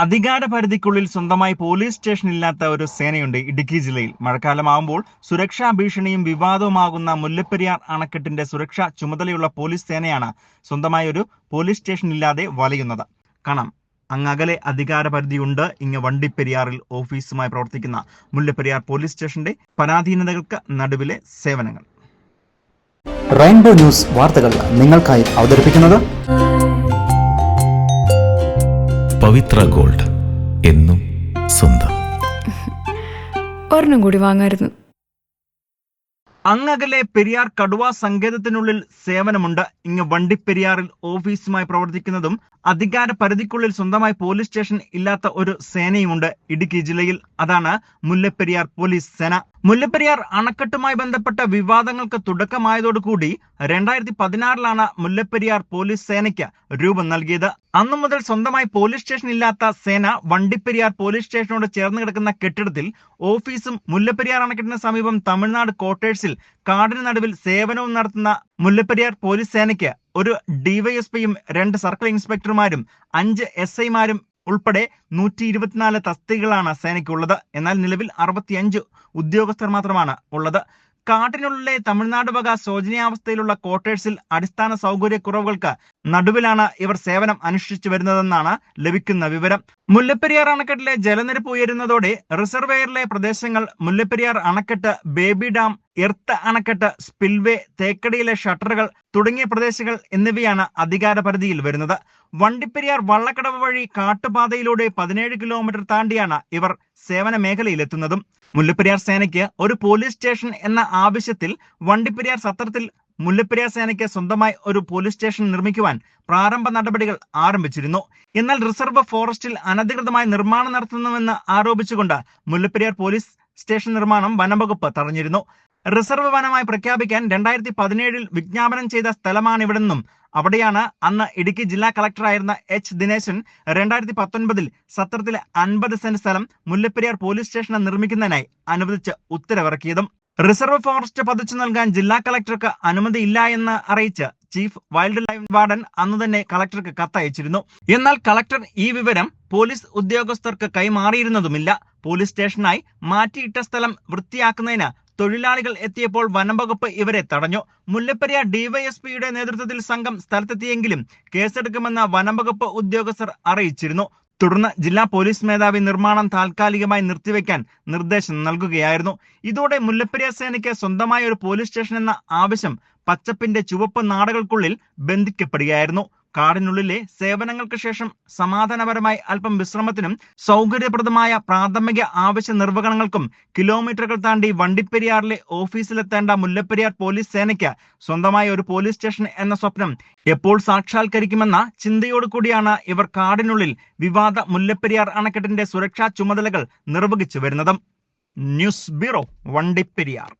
അധികാര പരിധിക്കുള്ളിൽ സ്വന്തമായി പോലീസ് സ്റ്റേഷൻ ഇല്ലാത്ത ഒരു സേനയുണ്ട് ഇടുക്കി ജില്ലയിൽ. മഴക്കാലമാകുമ്പോൾ സുരക്ഷാ ഭീഷണിയും വിവാദവുമാകുന്ന മുല്ലപ്പെരിയാർ അണക്കെട്ടിന്റെ സുരക്ഷാ ചുമതലയുള്ള പോലീസ് സേനയാണ് സ്വന്തമായി ഒരു പോലീസ് സ്റ്റേഷൻ ഇല്ലാതെ വലയുന്നത്. കാണാം അങ്ങ് അകലെ അധികാര പരിധിയുണ്ട് ഇങ്ങ് വണ്ടിപ്പെരിയാറിൽ ഓഫീസുമായി പ്രവർത്തിക്കുന്ന മുല്ലപ്പെരിയാർ പോലീസ് സ്റ്റേഷന്റെ പരാധീനതകൾക്ക് നടുവിലെ സേവനങ്ങൾ. റെയിൻബോ ന്യൂസ് വാർത്തകൾ നിങ്ങൾക്കായി അവതരിപ്പിക്കുന്നത് പവിത്ര ഗോൾഡ് എന്നും സ്വന്തം. ഒരെണ്ണം കൂടി വാങ്ങായിരുന്നു. അങ്ങകലെ പെരിയാർ കടുവ സങ്കേതത്തിനുള്ളിൽ സേവനമുണ്ട്. ഇങ്ങ് വണ്ടിപ്പെരിയാറിൽ ഓഫീസുമായി പ്രവർത്തിക്കുന്നതും അധികാര പരിധിക്കുള്ളിൽ സ്വന്തമായി പോലീസ് സ്റ്റേഷൻ ഇല്ലാത്ത ഒരു സേനയുമുണ്ട്. ഇടുക്കി ജില്ലയിൽ അതാണ് മുല്ലപ്പെരിയാർ പോലീസ് സേന. മുല്ലപ്പെരിയാർ അണക്കെട്ടുമായി ബന്ധപ്പെട്ട വിവാദങ്ങൾക്ക് തുടക്കമായതോടുകൂടി രണ്ടായിരത്തി പതിനാറിലാണ് മുല്ലപ്പെരിയാർ പോലീസ് സേനയ്ക്ക് രൂപം നൽകിയത്. അന്നു മുതൽ സ്വന്തമായി പോലീസ് സ്റ്റേഷൻ ഇല്ലാത്ത സേന വണ്ടിപ്പെരിയാർ പോലീസ് സ്റ്റേഷനോട് ചേർന്ന് കിടക്കുന്ന കെട്ടിടത്തിൽ ഓഫീസും മുല്ലപ്പെരിയാർ അണക്കെട്ടിന് സമീപം തമിഴ്നാട് ക്വാർട്ടേഴ്സിൽ കാടിന് നടുവിൽ സേവനവും നടത്തുന്ന മുല്ലപ്പെരിയാർ പോലീസ് സേനയ്ക്ക് ഒരു ഡിവൈഎസ്പിയും രണ്ട് സർക്കിൾ ഇൻസ്പെക്ടർമാരും അഞ്ച് എസ് ഐമാരും ഉൾപ്പെടെ നൂറ്റി ഇരുപത്തിനാല് തസ്തികകളാണ് സേനയ്ക്കുള്ളത്. എന്നാൽ നിലവിൽ അറുപത്തിയഞ്ച് ഉദ്യോഗസ്ഥർ മാത്രമാണ് ഉള്ളത്. കാട്ടിനുള്ളിലെ തമിഴ്നാട് വക ശോചനീയാവസ്ഥയിലുള്ള ക്വാർട്ടേഴ്സിൽ അടിസ്ഥാന സൗകര്യക്കുറവുകൾക്ക് നടുവിലാണ് ഇവർ സേവനം അനുഷ്ഠിച്ചു വരുന്നതെന്നാണ് ലഭിക്കുന്ന വിവരം. മുല്ലപ്പെരിയാർ അണക്കെട്ടിലെ ജലനിരപ്പ് ഉയരുന്നതോടെ റിസർവെയറിലെ പ്രദേശങ്ങൾ മുല്ലപ്പെരിയാർ അണക്കെട്ട് ബേബി ഡാം എർത്ത് അണക്കെട്ട് സ്പിൽവേ തേക്കടിയിലെ ഷട്ടറുകൾ തുടങ്ങിയ പ്രദേശങ്ങൾ എന്നിവയാണ് അധികാര പരിധിയിൽ വരുന്നത്. വണ്ടിപ്പെരിയാർ വള്ളക്കടവ് വഴി കാട്ടുപാതയിലൂടെ പതിനേഴ് കിലോമീറ്റർ താണ്ടിയാണ് ഇവർ സേവന മേഖലയിലെത്തുന്നതും മുല്ലപ്പെരിയാർ സേനയ്ക്ക് ഒരു പോലീസ് സ്റ്റേഷൻ എന്ന ആവശ്യത്തിൽ വണ്ടിപ്പെരിയാർ സത്രത്തിൽ മുല്ലപ്പെരിയാർ സേനയ്ക്ക് സ്വന്തമായി ഒരു പോലീസ് സ്റ്റേഷൻ നിർമ്മിക്കുവാൻ പ്രാരംഭ നടപടികൾ ആരംഭിച്ചിരുന്നു. എന്നാൽ റിസർവ് ഫോറസ്റ്റിൽ അനധികൃതമായി നിർമ്മാണം നടത്തുന്നുവെന്ന് ആരോപിച്ചുകൊണ്ട് മുല്ലപ്പെരിയാർ പോലീസ് സ്റ്റേഷൻ നിർമ്മാണം വനംവകുപ്പ് തടഞ്ഞിരുന്നു. റിസർവ് വനമായി പ്രഖ്യാപിക്കാൻ രണ്ടായിരത്തി പതിനേഴിൽ വിജ്ഞാപനം ചെയ്ത സ്ഥലമാണിവിടെന്നും അവിടെയാണ് അന്ന് ഇടുക്കി ജില്ലാ കളക്ടറായിരുന്ന എച്ച് ദിനേശൻ രണ്ടായിരത്തി പത്തൊൻപതിൽ സത്രത്തിലെ അൻപത് സെന്റ് സ്ഥലം മുല്ലപ്പെരിയാർ പോലീസ് സ്റ്റേഷൻ നിർമ്മിക്കുന്നതിനായി അനുവദിച്ച് ഉത്തരവിറക്കിയതും. റിസർവ് ഫോറസ്റ്റ് പതിച്ചു നൽകാൻ ജില്ലാ കളക്ടർക്ക് അനുമതി ഇല്ല എന്ന് അറിയിച്ച് ചീഫ് വൈൽഡ് ലൈഫ് വാർഡൻ അന്ന് തന്നെ കളക്ടർക്ക് കത്തയച്ചിരുന്നു. എന്നാൽ കളക്ടർ ഈ വിവരം പോലീസ് ഉദ്യോഗസ്ഥർക്ക് കൈമാറിയിരുന്നതുമില്ല. പോലീസ് സ്റ്റേഷനായി മാറ്റിയിട്ട സ്ഥലം വൃത്തിയാക്കുന്നതിന് തൊഴിലാളികൾ എത്തിയപ്പോൾ വനംവകുപ്പ് ഇവരെ തടഞ്ഞു. മുല്ലപ്പെരിയ ഡിവൈഎസ്പിയുടെ നേതൃത്വത്തിൽ സംഘം സ്ഥലത്തെത്തിയെങ്കിലും കേസെടുക്കുമെന്ന് വനംവകുപ്പ് ഉദ്യോഗസ്ഥർ അറിയിച്ചിരുന്നു. തുടർന്ന് ജില്ലാ പോലീസ് മേധാവി നിർമ്മാണം താൽക്കാലികമായി നിർത്തിവെക്കാൻ നിർദ്ദേശം നൽകുകയായിരുന്നു. ഇതോടെ മുല്ലപ്പെരിയ സേനയ്ക്ക് സ്വന്തമായ ഒരു പോലീസ് സ്റ്റേഷൻ എന്ന ആവശ്യം പച്ചപ്പിന്റെ ചുവപ്പ് നാടുകൾക്കുള്ളിൽ ബന്ധിക്കപ്പെടുകയായിരുന്നു. കാടിനുള്ളിലെ സേവനങ്ങൾക്ക് ശേഷം സമാധാനപരമായി അല്പം വിശ്രമത്തിനും സൗകര്യപ്രദമായ പ്രാഥമിക ആവശ്യ നിർവഹണങ്ങൾക്കും കിലോമീറ്ററുകൾ താണ്ടി വണ്ടിപ്പെരിയാറിലെ ഓഫീസിലെത്തേണ്ട മുല്ലപ്പെരിയാർ പോലീസ് സേനയ്ക്ക് സ്വന്തമായ ഒരു പോലീസ് സ്റ്റേഷൻ എന്ന സ്വപ്നം എപ്പോൾ സാക്ഷാത്കരിക്കുമെന്ന ചിന്തയോടു കൂടിയാണ് ഇവർ കാടിനുള്ളിൽ വിവാദ മുല്ലപ്പെരിയാർ അണക്കെട്ടിന്റെ സുരക്ഷാ ചുമതലകൾ നിർവഹിച്ചു വരുന്നത്. News bureau Vandiperiyar.